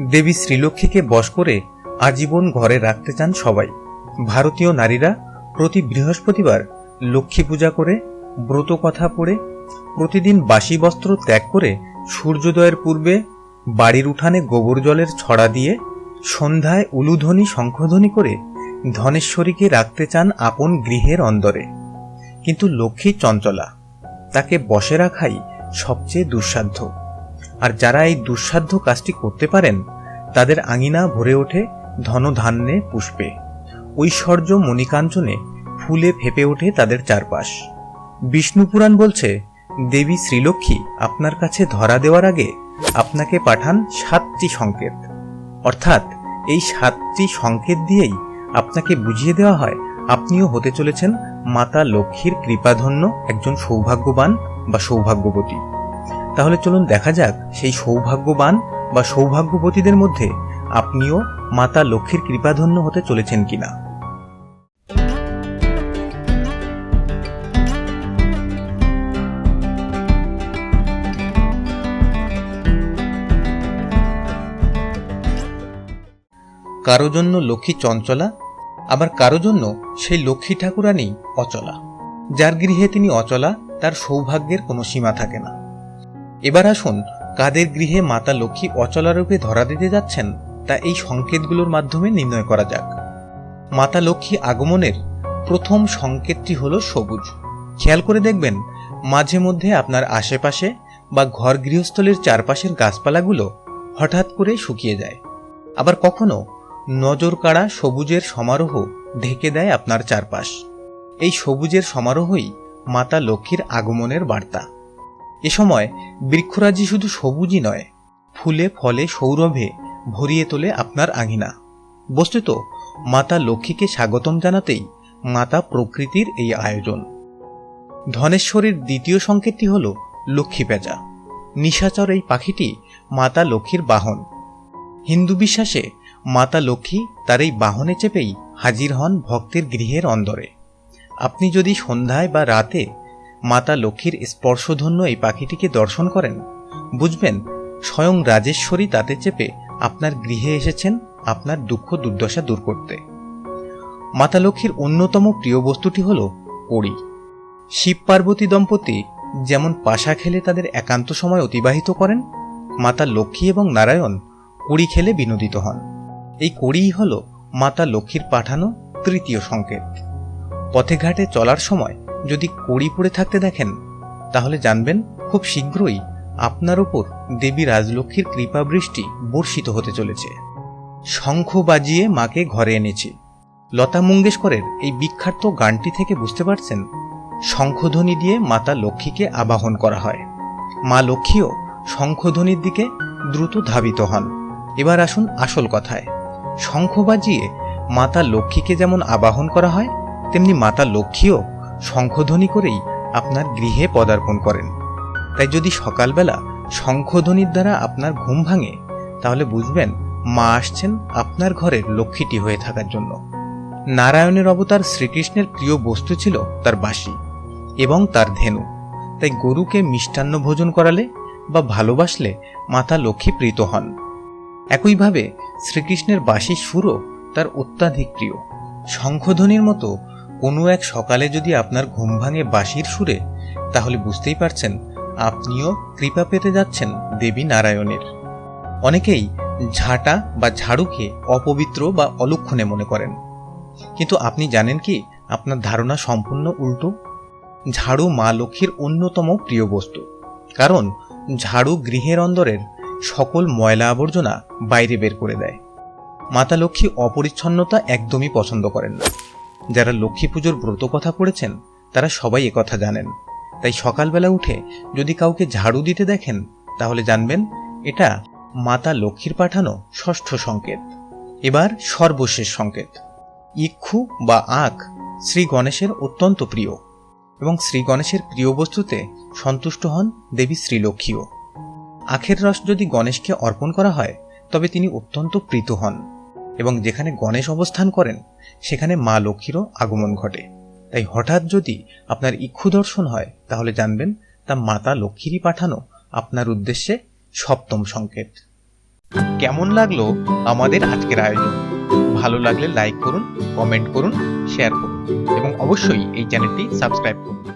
দেবী শ্রীলক্ষ্মীকে বশ করে আজীবন ঘরে রাখতে চান সবাই। ভারতীয় নারীরা প্রতি বৃহস্পতিবার লক্ষ্মী পূজা করে, ব্রত কথা পড়ে, প্রতিদিন বাসি বস্ত্র ত্যাগ করে সূর্যোদয়ের পূর্বে বাড়ির উঠানে গোবর জলের ছড়া দিয়ে সন্ধ্যায় উলুধ্বনি শঙ্খধ্বনি করে ধনেশ্বরীকে রাখতে চান আপন গৃহের অন্দরে। কিন্তু লক্ষ্মী চঞ্চলা, তাকে বসে রাখাই সবচেয়ে দুঃসাধ্য। আর যারা এই দুঃসাধ্য কাজটি করতে পারেন, তাদের আঙিনা ভরে ওঠে ধনধান্যে পুষ্পে। ঐশ্বর্য মণিকাঞ্চনে ফুলে ফেপে ওঠে তাদের চারপাশ। বিষ্ণুপুরাণ বলছে, দেবী শ্রীলক্ষ্মী আপনার কাছে ধরা দেওয়ার আগে আপনাকে পাঠান সাতটি সংকেত। অর্থাৎ এই সাতটি সংকেত দিয়েই আপনাকে বুঝিয়ে দেওয়া হয়, আপনিও হতে চলেছেন মাতা লক্ষ্মীর কৃপাধন্য একজন সৌভাগ্যবান বা সৌভাগ্যবতী। তাহলে চলুন দেখা যাক সেই সৌভাগ্যবান বা সৌভাগ্যবতীদের মধ্যে আপনিও মাতা লক্ষ্মীর কৃপাধন্য হতে চলেছেন কিনা। কারও জন্য লক্ষ্মী চঞ্চলা, আবার কারও জন্য সেই লক্ষ্মী ঠাকুরানি অচলা। যার গৃহে তিনি অচলা, তার সৌভাগ্যের কোনো সীমা থাকে না। এবার আসুন, কাদের গৃহে মাতা লক্ষ্মী অচলারূপে ধরা দিতে যাচ্ছেন, তা এই সংকেতগুলোর মাধ্যমে নির্ণয় করা যাক। মাতা লক্ষ্মী আগমনের প্রথম সংকেতটি হল সবুজ। খেয়াল করে দেখবেন, মাঝে মধ্যে আপনার আশেপাশে বা ঘর গৃহস্থলের চারপাশের গাছপালাগুলো হঠাৎ করে শুকিয়ে যায়। আবার কখনো নজর কাড়া সবুজের সমারোহ ঢেকে দেয় আপনার চারপাশ। এই সবুজের সমারোহই মাতা লক্ষ্মীর আগমনের বার্তা। এ সময় বৃক্ষরাজি শুধু সবুজই নয়, ফুলে, ফলে, সৌরভে ভরিয়ে তোলে আপনার আঙিনা। বস্তুত, মাতা লক্ষ্মীকে স্বাগতম জানাতেই মাতা প্রকৃতির এই আয়োজন। ধনেশ্বরীর দ্বিতীয় সংকেতটি হল লক্ষ্মী পেঁচা। নিশাচর এই পাখিটি মাতা লক্ষ্মীর বাহন। হিন্দু বিশ্বাসে মাতা লক্ষ্মী তার এই বাহনে চেপেই হাজির হন ভক্তের গৃহের অন্দরে। আপনি যদি সন্ধ্যায় বা রাতে মাতা লক্ষ্মীর স্পর্শধন্য এই পাখিটিকে দর্শন করেন। বুঝবেন, স্বয়ং রাজেশ্বরী তাতে চেপে আপনার গৃহে এসেছেন, আপনার দুঃখ দুর্দশা দূর করতে। মাতা লক্ষ্মীর অন্যতম প্রিয় বস্তুটি হল কড়ি শিব পার্বতী দম্পতি যেমন পাশা খেলে তাদের একান্ত সময় অতিবাহিত করেন, মাতা লক্ষ্মী এবং নারায়ণ কড়ি খেলে বিনোদিত হন। এই কড়িই হল মাতা লক্ষ্মীর পাঠানো তৃতীয় সংকেত। পথে ঘাটে চলার সময় যদি কড়ি পড়ে থাকতে দেখেন, তাহলে জানবেন খুব শীঘ্রই আপনার উপর দেবী রাজলক্ষ্মীর কৃপা বৃষ্টি বর্ষিত হতে চলেছে। শঙ্খ বাজিয়ে মাকে ঘরে এনেছি। লতা মঙ্গেশকরের এই বিখ্যাত গানটি থেকে বুঝতে পারছেন, শঙ্খধ্বনি দিয়ে মাতা লক্ষ্মীকে আবাহন করা হয়। মা লক্ষ্মীও শঙ্খধ্বনির দিকে দ্রুত ধাবিত হন। এবার আসুন আসল কথায়। শঙ্খ বাজিয়ে মাতা লক্ষ্মীকে যেমন আবাহন করা হয়, তেমনি মাতা লক্ষ্মীও শঙ্খধ্বনি করেই আপনার গৃহে পদার্পণ করেন। তাই যদি সকালবেলা শঙ্খধ্বনির দ্বারা আপনার ঘুম ভাঙে, তাহলে বুঝবেন মা আসছেন আপনার ঘরের লক্ষ্মীটি হয়ে থাকার জন্য। নারায়ণের অবতার শ্রীকৃষ্ণের প্রিয় বস্তু ছিল তার বাসি এবং তার ধেনু। তাই গরুকে মিষ্টান্ন ভোজন করালে বা ভালোবাসলে মাতা লক্ষ্মী প্রীত হন। একইভাবে শ্রীকৃষ্ণের বাসি সুরও তার অত্যাধিক প্রিয়। শঙ্খধ্বনির মতো কোনো এক সকালে যদি আপনার ঘুম ভাঙে বাঁশির সুরে, তাহলে বুঝতেই পারছেন আপনিও কৃপা পেতে যাচ্ছেন দেবী নারায়ণের। অনেকেই ঝাঁটা বা ঝাড়ুকে অপবিত্র বা অলক্ষণে মনে করেন। কিন্তু আপনি জানেন কি আপনার ধারণা সম্পূর্ণ উল্টো? ঝাড়ু মা লক্ষ্মীর অন্যতম প্রিয় বস্তু। কারণ ঝাড়ু গৃহের অন্দরের সকল ময়লা আবর্জনা বাইরে বের করে দেয়। মাতা লক্ষ্মী অপরিচ্ছন্নতা একদমই পছন্দ করেন না। যারা লক্ষ্মী পুজোর ব্রত কথা পড়েছেন, তারা সবাই কথা জানেন। তাই সকালবেলা উঠে যদি কাউকে ঝাড়ু দিতে দেখেন, তাহলে জানবেন এটা মাতা লক্ষ্মীর পাঠানো ষষ্ঠ সংকেত। এবার সর্বশেষ সংকেত। ইক্ষু বা আখ শ্রী গণেশের অত্যন্ত প্রিয় এবং শ্রী গণেশের প্রিয় বস্তুতে সন্তুষ্ট হন দেবী শ্রীলক্ষ্মীও। আখের রস যদি গণেশকে অর্পণ করা হয়, তবে তিনি অত্যন্ত প্রীত হন। এবং যেখানে গণেশ অবস্থান করেন, সেখানে মা লক্ষ্মীরও আগমন ঘটে। তাই হঠাৎ যদি আপনার ইক্ষু দর্শন হয়, তাহলে জানবেন, তা মাতা লক্ষ্মীরই পাঠানো আপনার উদ্দেশ্যে সপ্তম সংকেত। কেমন লাগল আমাদের আজকের আয়োজন? ভালো লাগলে লাইক করুন, কমেন্ট করুন, শেয়ার করুন, এবং অবশ্যই এই চ্যানেলটি সাবস্ক্রাইব করুন।